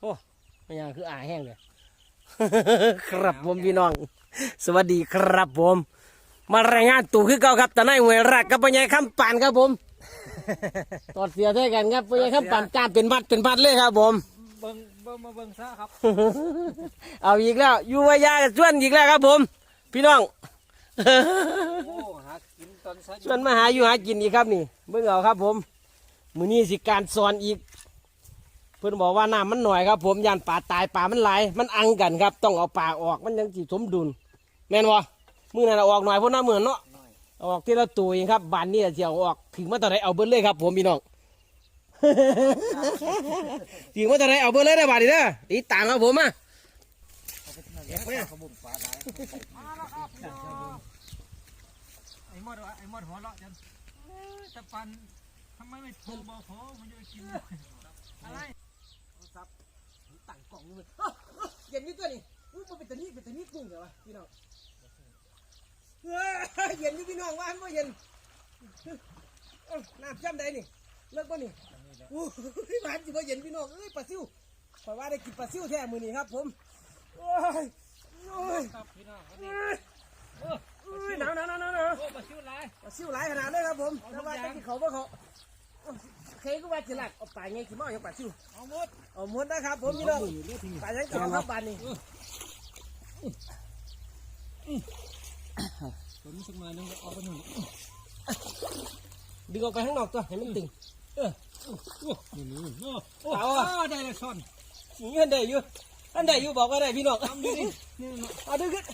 โอ้ไม่ยังคืออ่าแห้งเลย ครับผมพี่น้อง สวัสดีครับผม มารายงานตัวคือเก่าครับแต่นายหวยรักกับปัญญาคำปานครับผมตอดเสียด้วยกันครับปัญญาคำปานจ้าเป็นบัดเป็นบัดเลยครับผมเบิ่งเบิ่งมาเบิ่งซะครับ เอาอีกแล้วอยู่วายาชวนอีกแล้วครับผม พี่น้องโอ้หากินตอนซะชวนมาหาอยู่หากินอีกครับนี่เบิ่งเอาครับผมมือนี้สิการสอนอีก เพื่อนบอกว่าน้ำมันหน่อยครับ ผมยานป่าตายป่ามันหลายมันอังกันครับ ต้องเอาป่าออกมันยังสิสมดุล แม่นวะมือนั้นเอาออกหน่อยเพราะน้าเหมือนเนาะอยเอาออกที่ละตัวเองครับบานนี้จะเอาออกถึงมาตอนไหนเอาเบิ้เลยครับ ผมพี่น้องถึงมาตอนไหนเอาเบิ้เลยได้บาทนี้เด้อตีต่างครับผมอะไปที่นั่นแล้วเขาบุ่มาไอ้มดวะไอ้มดหัวเราะจังตะปันทำไมไม่โทรบอกเขามันจะกินอะไร กล่องเลยเย็นนี่ตัวนี้อุ้ยมันเป็นตัวนี้เป็นตัวนี้กุ้งเหรอวะพี่น้องเฮ้ยเย็นนี่พี่น้องว่ามันบ่เย็นเอ้าน้ำจ้ำใดนี่เลิกป่ะนี่อู้ยหวานจิบ่เย็นพี่น้องเอ้ยปลาซิวขอยว่าได้กินปลาซิวแท้มือนี้ครับ ผมโอ้ยโอ้ยครับพี่น้องวันเอนี้้ยโอ้เอ้ยหนาวหนาวหนาวหนาวหนาว โอ้มาชิวไรปลาซิวหลายขนาดเลยครับผมแต่ว่าจะกินเขาบ่เขา เคยก็ว่าจะหลักเอาปลาไงกินบ่อย่างปลาซิวเอาหมดเอาหมดนะครับ ผมพี่น้องปลายังเก่าครับปลานี่ผมสักหน่อยนึงเอาไปหนึ่งดึงออกไปข้างนอกตัวให้มันตึงนี่นี่โอ้โอ้เอาอะได้เลยซ่อนนี่อันใดอยู่อันใดอยู่บอกว่าได้พี่น้องทำดีนี่นี่เนาะเอาดึงขึ้น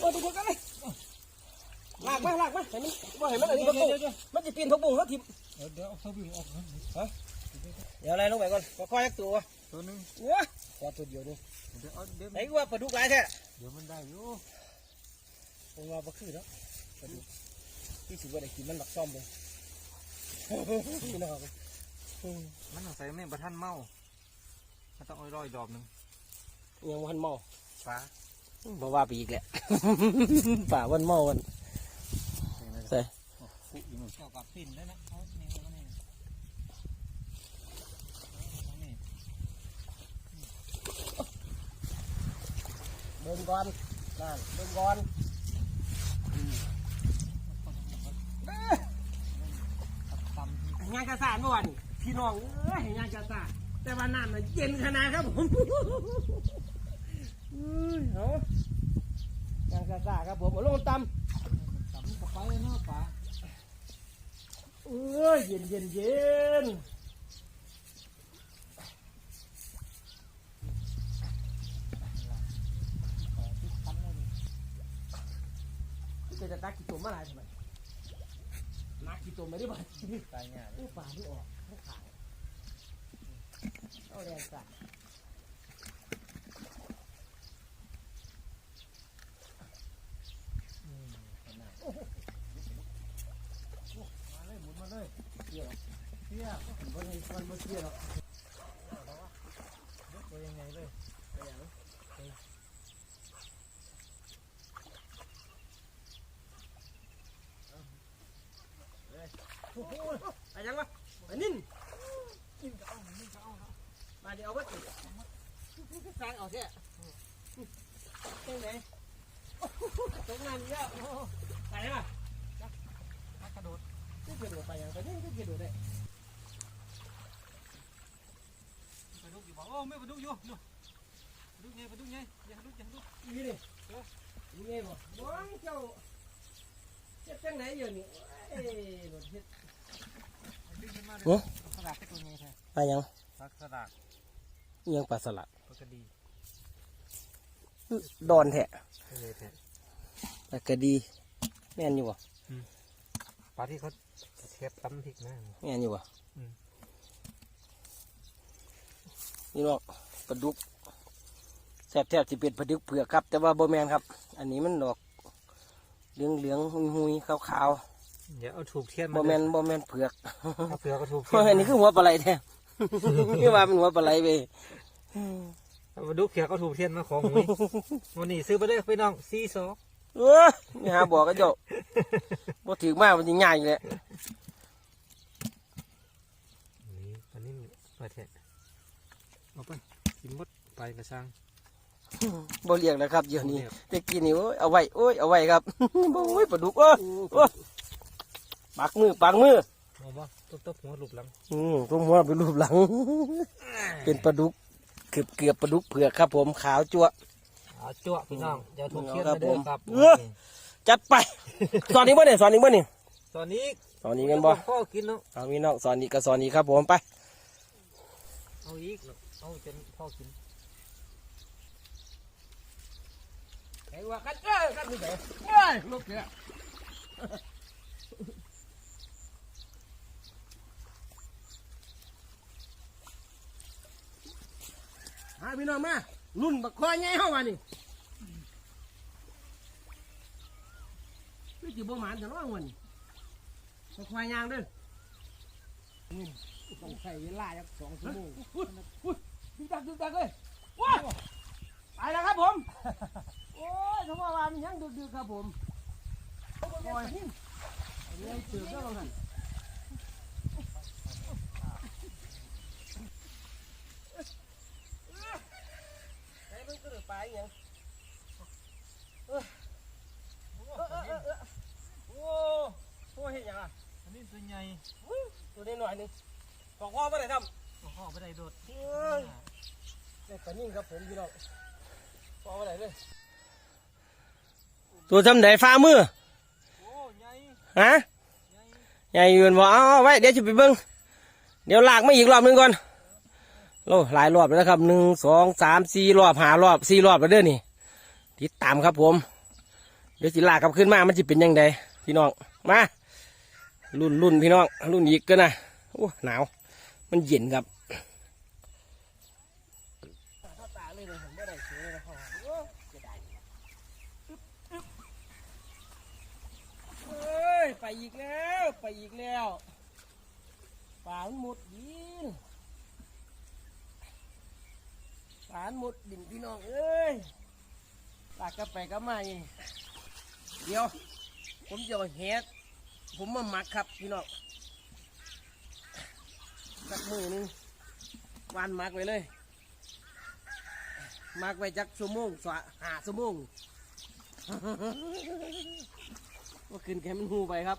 เอาดึงขึ้นกันเลยลากมาลากมาให้มันบ่ให้มันอันนี้เดี๋พัยกวบุ้งเดี๋ยวมันจะปีนพักบุ้งเขาทิ่มเดี๋ยวเดี๋ยวเอาเขาวิ่งออกนะเดี๋ยวอะไรลงไปก่อนค่อยๆตัวตัวหนึงว้าพอตัวเดียวนี่เดี๋ยวเอาเดี๋ยวไหนว่าปลาดุกหลายแท้เดี๋ยวมันได้อยู่ผมว่าบ่คือแล้วปลาดุกที่สิบ่ได้กินมันหลักซ่อมเลยพี่น้องมันต้องใส่แม่งประทันเมามันต้องเอาร้อยดอกหนึ่งยังวันเมาฟ้าบ่ว่าไปอีกแหละป่าวันเมาวัน ใส่เกี่ยวกับปิ่นได้นะเขาเนี่ยเขาเนี่ยเขาเนี่ยเดินก่อนนั่นเดินก่อนงานกระสานเมื่อวานพี่น้องเอ้ยงานกระสานแต่ว่าน้ำน่ะเย็นขนาดครับผมอุ้ยเองานกระสานครับผมลงตตำ ไปเนาะป่าเอ้ยเย็นเย็นเย็นจะจะตักกี่ตัวมาหลายทำไมนักกี่ตัวไม่ได้บ่อยตายเนี่ยป่าที่ออกทั้งขางเอาแรงสั่นมาเลยหมุนมาเลยเกี่ยวเกี่ยว มันไม่เกี่ยหรอกตัวยังไงเลยไปอย่างโอ้โหไรยังวะอันนี้กินก็เอากินก็เอามาเดี๋ยวเอาไว้ติดสร้างเอาเถอะเจ๊งไหนตรงนั้นเยอะไปไหนมานักระโดดก็เกิดไปย่างไปนี่ก็เกิดได้ปลาดุ กอยู่บ่โอ้ไม่ปลาดุกอยู่ดูปลาดุกไงปลาดุกไงอย่าดุกอย่าดุกนี่ดินี่ไงบ่บ้องเจ้าเจ็บจังไหนอยู่นี่เอ้ยรถเฮ็ดดึงขึ้นมาโอ้สลัดตัวไงแท้ไปยังพักสลัดยังปลาสลัดปลากระดีดอนแท้เลยแท้ปลากระดีแม่นอยู่บ่ปลาที่เขาเทียบตำพริกนะแม่นอยู่บ่อืม นี่น้องปลาดุกแซ่บแทบสิเป็นปลาดุกเผือกครับ แต่ว่าบ่แม่นครับ อันนี้มันดอกเหลืองเหลืองๆหุยหุยขาวขาวเดี๋ยวเอาถูกเทียนๆบ่แม่นบ่แม่นเผือกเอาเผือกก็ถูกเพราะอันนี้คือหัวปลาไหลแท้นี่ว่าเป็นหัวปลาไหลไปมาดูเผือกก็ถูกเทียนมาของนี่วันนี้ซื้อไปเลยพี่น้องซีซอเออนี่หาบอกก็เจ้าบ่ถึงมากมันสิง่ายอยู่แหละนี่อันนี้มาแทะ เอาไปกินหมดไปกระชังบ่เลี้ยงแล้วครับเดี๋ยวนี้เด็กกินนี่โอ้ยเอาไว้โอ้ยเอาไว้ครับโอ้ยปลาดุกโอ้ยโอ้ยปักมือปักมือมองว่าตบตบหัวหลุบหลังอืมตรงหัวเป็นรูปหลัง เป็นปลาดุกเกือบเกือบปลาดุกเผือกครับ ผมขาวจั่วเอาจั่วพี่น้องอย่าถูกเคียนครับนะเด้อผมครับเออจัดไปสอนนี้บ่เนี่ยสอนนี้บ่เนี่ยตอนนี้สอนนี้กันบ่พ่อกินเนาะเอาพี่น้องสอนนี้ก็สอนนี้ครับผมไปเอาอีก เนาะเอาจนพ่อกินไอ้ว่ากันเอ้ยกันนี่ไงเอ้ยลูกเนี่ยหาพี่น้องมารุ่นบักคอใหญ่เฮาว่านี่นี่สิบ่หมานจะร้องวันนี้บักควายยางเด้อนี่ ต้องใช้เวลาจักสองชั่วโมงอุ้ยอุ้ยดึกดักดึกดักเลยว้าไปแล้วครับผม โอ้ยทำไมวันยังดึกๆครับผมโอ้ยเลี้ยงเสือก็ลงหันไอ้มันก็เดือดไปยังเออเออเออเออเออโอ้โหเห็นยังอะอันนี้ตัวใหญ่ อุ้ยตัวนี้หน่อยหนึงบอกว่าไม่ได้ทำพ่อไปได้โดดเอ้ยได้ปลานิ่งครับผมพี่น้องบอกว่าไหนเลยตัวทำไหนฟ้ามือโอ้ใหญ่ฮะใหญ่ใหญ่ยืนบ่เอาเอาไว้เดี๋ยวจะไปเบิ้งเดี๋ยวลากมาอีกรอบหนึงก่อนโอ้หลายรอบแล้วนะครับหนึ่งสองสามสี่รอบหารอบสี่รอบแล้วเด้อนี่ติดตามครับผม เดี๋ยวสิลากกลับขึ้นมามันจะเป็นยังไงพี่น้องมา รุ่นรุ่นพี่น้อง รุ่นอีกก็นะโอ้หนาว มันเย็นครับไปอีกแล้วไปอีกแล้วป่านหมดดินป่านหมดดินพี่น้องเอ้ยลากกลับไปกลับมาอีเดี๋ยวผมจะเอาเฮ็ด ผมมาหมักครับพี่น้องสักมือหนึงวานหมักไว้เลยหมักไว้จักชั่วโมงสวะหาชั่วโมงก็ขึ้นแค่มันหูไปครับ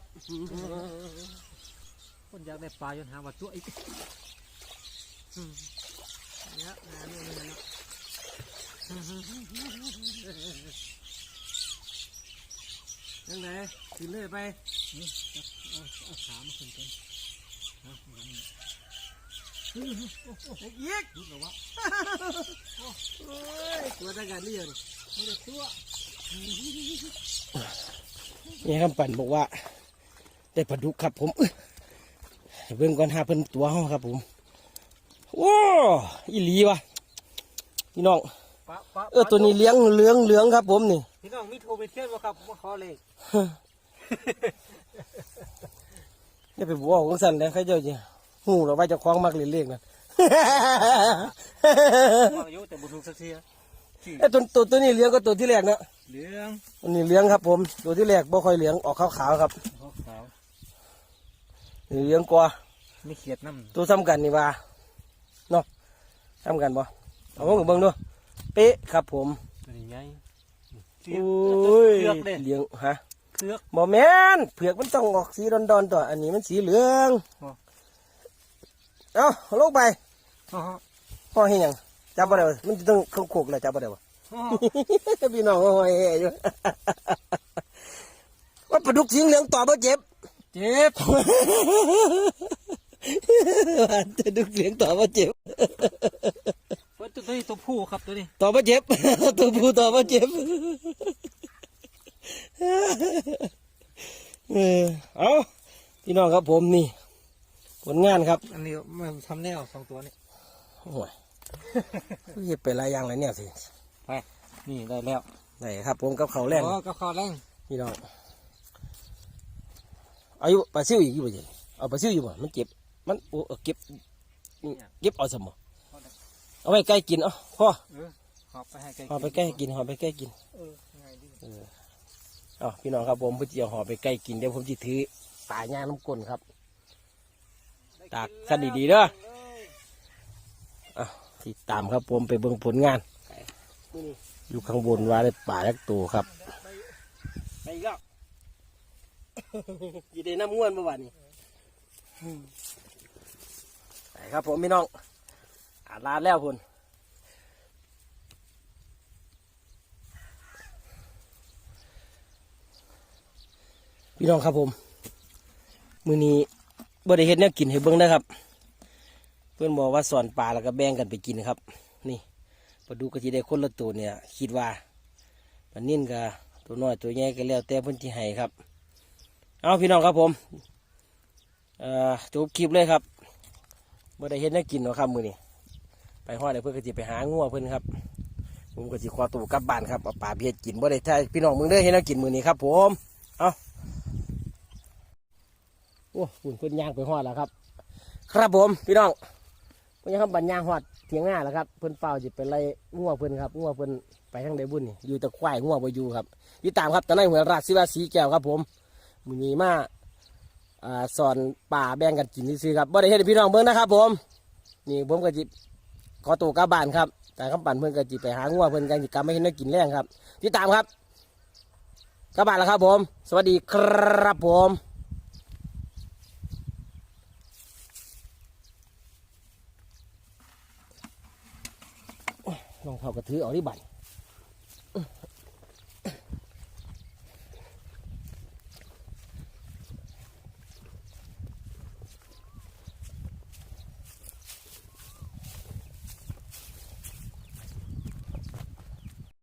คนอยากได้ปลาจนหาว่าตัวอีกเนี่ยงานนี่นาะ ยังไงขึ้นเลยไปเอาเอาขามาขึ้นกันเอาอีกดูแล้ววะโอ้ยตัวตะกันนี่ยังไม่ได้ตัวนี่คำปั่นบอกว่า ได้ปลาดุกครับผมเบิ่งก่อนหาเพิ่นตัวเขาครับผมโอ้อีหลีวะพี่น้องเออตัวนี้เลี้ยงเหลืองเหลืองครับผมนี่ พี่น้องมีโทรไปเทียนว่าครับว่าขอเลขนี่ไปบอกของสันแล้วใครเจ้าจีหูเราว่าเจะคล้าของมักเล่นเลขนะว่าอายุแต่บุญทุกสักทีไอ้ตัวตัวตัวนี้เลี้ยงก็ตัวที่แรกเนาะเหลืองตัวนี้เลี้ยงครับ ผม ตัวที่แรกบ่ค่อยเลี้ยงออกขาวๆครับขาวนี่เลี้ยงกว่าไม่เขียดน้ำตัวซ้ำกันนี่ว่าเนาะซ้ำกันบ่เอาผมกับเบิ่งดูเป๊ะครับผมตัวนี้ใหญ่ โอ้ยเลือกเด้เลี้ยงฮะเครือกบ่แม่นเผือกมันต้องออกสีดอนๆตัวอันนี้มันสีเหลืองอ๋อเอาลงไปอ๋อพ่อเฮ็ดหยังจับบ่ได้วะมันจะต้องเข้าโคกแล้วจับบ่ได้วะอ๋อพี่น้องก็หอยแห่อยู่ว่าปลาดุกสีเหลืองต่อบ่เจ็บ เจ็บว่าปลาดุกเหลืองต่อบ่เจ็บว่าตัวนี้ตัวผู้ ครับตัวนี้ต่อบ่เจ็บ ตัวผู้ต่อบ่เจ็บเออเอาพี่น้องครับผมนี่ ผลงานครับ อันนี้มันทำแนวสองตัวนี้โอ้ยเฮ็ดไปหลายอย่างหลายแนวสิไปนี่ได้แล้วได้ครับ ผมกับเขาวแรงอ๋อก็คอแรงพี่น้องอายุปลาซิวอีกอยู่บ่เจ็เอาปลาซิวอยู่บ่มันเจ็บ มันโอ้เออเก็บนี่เก็บเอาสมบ่ เอาไว้ใกล้กินเอะพ่อเออหอบไปให้ไกลห่อไปใกล้กินห่อไปใกล้กินเออไงดีเอ๋อพี่น้องครับผมเพื่อจะห่อไปใกล้กินเดี๋ยวผมจะถือปลาย่างน้ำก้นครับตากกันดีๆเด้อเติดตามครับผมไปเบิ่งผลงาน อยู่ข้างบนว่าได้ป่าลักตัวครับไปอีกแล้วยีได้น้ำง่วนเมื่อวานนี้ไปครับผมพี่น้อง อาลาดแล้วพุ่นพี่น้องครับผม มือนี้บ่ได้เฮ็ดแนวกินให้เบิ่งนะครับ เพื่อนบอกว่าสอนปลาแล้วก็แบ่งกันไปกินครับ นี่ปลาดูก็จะได้คนละตัวเนี่ย คิดว่าปลานิ่นกับตัวน้อยตัวใหญ่ก็แล้วแต่เพื่อนที่ให้ครับ เอาพี่น้องครับผมอ่อจบคลิปเลยครับบ่ได้เฮ็ดแนวกินหรอครับมือนี้ ไปฮอดเดี๋ยเพื่อนก็จะไปหางัวเพื่อนครับ ผมก็จะขอตัวกลับบ้านครับเอาปลาไปเฮ็ดกินบ่ได้ถ้าพี่น้องมึงได้อเฮ็ดแนวกินมือนี้ครับ ผมเอาโอ้หุ่นเพื่อนย่างไปฮอดแล้วครับ ครับผมพี่น้องเพิ่นยังครับบัญญางหอดเถียงหน้าแล้วครับ เพิ่อนเฝ้าจิไปไล่งัวเพิ่อนครับงัวเพิ่อนไปทางใดบุญนี่อยู่แตะควายงัวบ่อยู่ครับติดตามครับตอนนั้นหัวราชศิวาสีแก้วครับ ผมมีมาอ่าสอนป่าแบ่งกันกินซื่อครับบ่ได้เฮ็ดให้พี่น้องเบิ่งนะครับ ผม นี่ผมก็จิ ขอตัวกลับบ้านครับแต่คำปั่นเพื่อนกันจีไปหางัวเพื่อนกันจีกลับไม่เห็นได้กินแรงครับติดตามครับกลับบ้านแล้วครับผม สวัสดีครับผมลองเท้ากระถือเอาที่บัตร